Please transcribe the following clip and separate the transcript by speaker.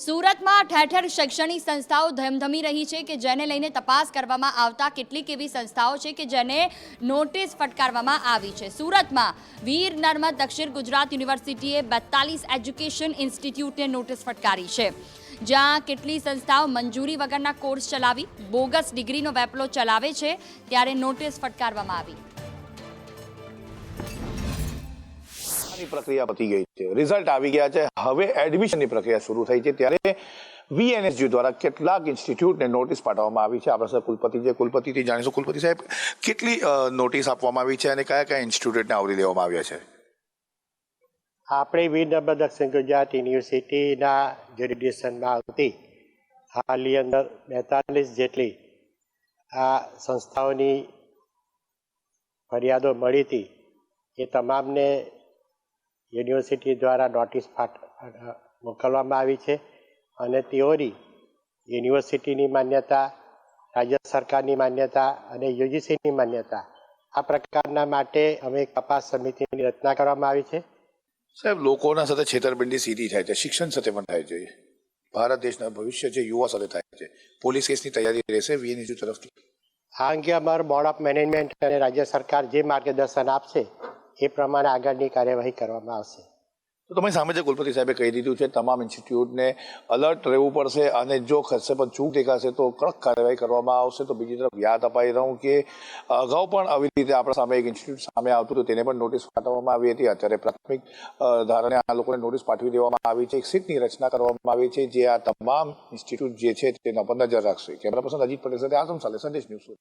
Speaker 1: સુરતમાં ઠેર ઠેર શૈક્ષણિક સંસ્થાઓ ધમધમી રહી છે કે જેને લઈને તપાસ કરવામાં આવતા કેટલીક એવી સંસ્થાઓ છે કે જેને નોટિસ ફટકારવામાં આવી છે. સુરતમાં વીર નર્મદ દક્ષિણ ગુજરાત યુનિવર્સિટીએ બેતાલીસ એજ્યુકેશન ઇન્સ્ટિટ્યૂટને નોટિસ ફટકારી છે. જ્યાં કેટલી સંસ્થાઓ મંજૂરી વગરના કોર્સ ચલાવી, બોગસ ડિગ્રીનો વેપલો ચલાવે છે, ત્યારે નોટિસ ફટકારવામાં આવી.
Speaker 2: ની પ્રક્રિયા પતી ગઈ છે. રિઝલ્ટ આવી ગયા છે. હવે એડમિશનની પ્રક્રિયા શરૂ થઈ છે ત્યારે વીએનએસયુ દ્વારા કેટલાક ઇન્સ્ટિટ્યૂટને નોટિસ પાઠવવામાં આવી છે. આપણે સાથે કુલપતિ છે. કુલપતિથી જાણીશું. કુલપતિ સાહેબ, કેટલી નોટિસ આપવામાં આવી છે અને કયા કયા ઇન્સ્ટિટ્યૂટને આવરી લેવામાં આવ્યા છે?
Speaker 3: આપણે વીર નર્મદ દક્ષિણ ગુજરાત યુનિવર્સિટીના જ્યુરિડિશનમાં આવતી, હાલની અંદર બેતાલીસ જેટલી આ સંસ્થાઓની ફરિયાદો મળી હતી. એ તમામને યુનિવર્સિટી દ્વારા નોટિસ મોકલવામાં આવી છે અને તેઓની યુનિવર્સિટીની માન્યતા રાજ્ય સરકારની માન્યતા અને યુજીસીની માન્યતા આ પ્રકારના માટે અમે તપાસ સમિતિની રચના કરવામાં આવી છે.
Speaker 2: સાહેબ લોકોના સાથે છેતરપિંડી સીધી થાય છે શિક્ષણ સાથે પણ થાય છે. ભારત દેશના ભવિષ્ય છે યુવા સાથે થાય છે. પોલીસ કેસની તૈયારી રહેશે વીએનએસજી તરફથી.
Speaker 3: આ અંગે અમારું બોર્ડ ઓફ મેનેજમેન્ટ અને રાજ્ય સરકાર જે માર્ગદર્શન આપશે એ પ્રમાણે આગળની કાર્યવાહી કરવામાં આવશે.
Speaker 2: તો તમે સામે જે કુલપતિ સાહેબે કહી દીધું છે, તમામ ઇન્સ્ટિટ્યૂટને અલર્ટ રહેવું પડશે અને જો ખસે પણ ચૂક દેખાશે તો કડક કાર્યવાહી કરવામાં આવશે. તો બીજી તરફ યાદ અપાઈ રહું કે અગાઉ પણ આવી રીતે આપણા સામે એક ઇન્સ્ટિટ્યૂટ સામે આવતું હતું, તેને પણ નોટિસ પાઠવવામાં આવી હતી. અત્યારે પ્રાથમિક ધારણે આ લોકોને નોટિસ પાઠવી દેવામાં આવી છે. એક સીટની રચના કરવામાં આવી છે જે આ તમામ ઇન્સ્ટિટ્યૂટ જે છે તેના પર નજર રાખશે. કેમેરા પર્સન અજીત પટેલ સાથે આસમ સાલે સંદેશ ન્યૂઝ